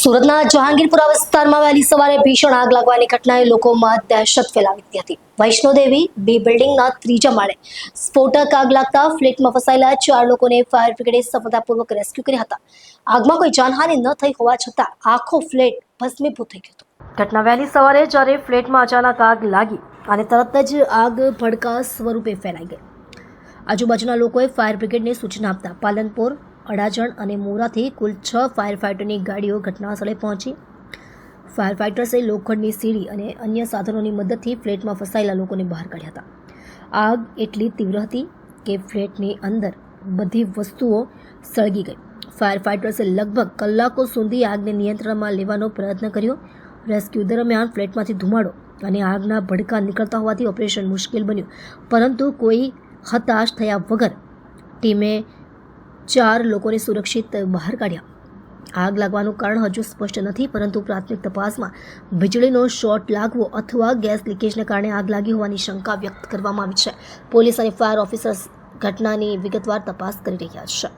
સુરતના જહાંગીરપુરા વિસ્તારમાં વહેલી સવારે ભીષણ આગ લાગવાની ઘટનાએ લોકોમાં દહેશત ફેલાવી દીધી હતી વૈષ્ણોદેવી બી બિલ્ડિંગના ત્રીજા માળે સ્ફોટક આગ લાગતા ફ્લેટમાં ફસાયેલા ચાર લોકોને ફાયર બ્રિગેડે સફળતાપૂર્વક રેસ્ક્યુ કર્યા હતા આગમાં કોઈ જાનહાનિ ન થઈ હોવા છતાં આખો ફ્લેટ ભસ્મીભૂત થઈ ગયો હતો ઘટના વહેલી સવારે જ્યારે ફ્લેટમાં અચાનક આગ લાગી અને તરત જ આગ ભડકા સ્વરૂપે ફેલાઈ ગઈ આજુબાજુના લોકોએ ફાયર બ્રિગેડને સૂચના આપતા પાલનપુર અડાજણ અને મોરાથી કુલ છ ફાયર ફાઇટરની ગાડીઓ ઘટનાસ્થળે પહોંચી. ફાયર ફાઇટર્સે લોખંડની સીડી અને અન્ય સાધનોની મદદથી ફ્લેટમાં ફસાયેલા લોકોને બહાર કાઢ્યા હતા. આગ એટલી તીવ્ર હતી કે ફ્લેટની અંદર બધી વસ્તુઓ સળગી ગઈ. ફાયર ફાઇટર્સે લગભગ કલાકો સુધી આગને નિયંત્રણમાં લેવાનો પ્રયત્ન કર્યો. રેસ્ક્યુ દરમિયાન ફ્લેટમાંથી ધુમાડો અને આગના ભડકા નીકળતા હોવાથી ઓપરેશન મુશ્કેલ બન્યું. પરંતુ કોઈ હતાશ થયા વગર ટીમે ચાર લોકોને સુરક્ષિત બહાર કાઢ્યા. આગ લાગવાનું કારણ હજુ સ્પષ્ટ નથી, પરંતુ પ્રાથમિક તપાસમાં વીજળીનો શોર્ટ લાગવો અથવા ગેસ લીકેજને કારણે આગ લાગી હોવાની શંકા વ્યક્ત કરવામાં આવી છે. પોલીસ અને ફાયર ઓફિસર્સ ઘટનાની વિગતવાર તપાસ કરી રહ્યા છે.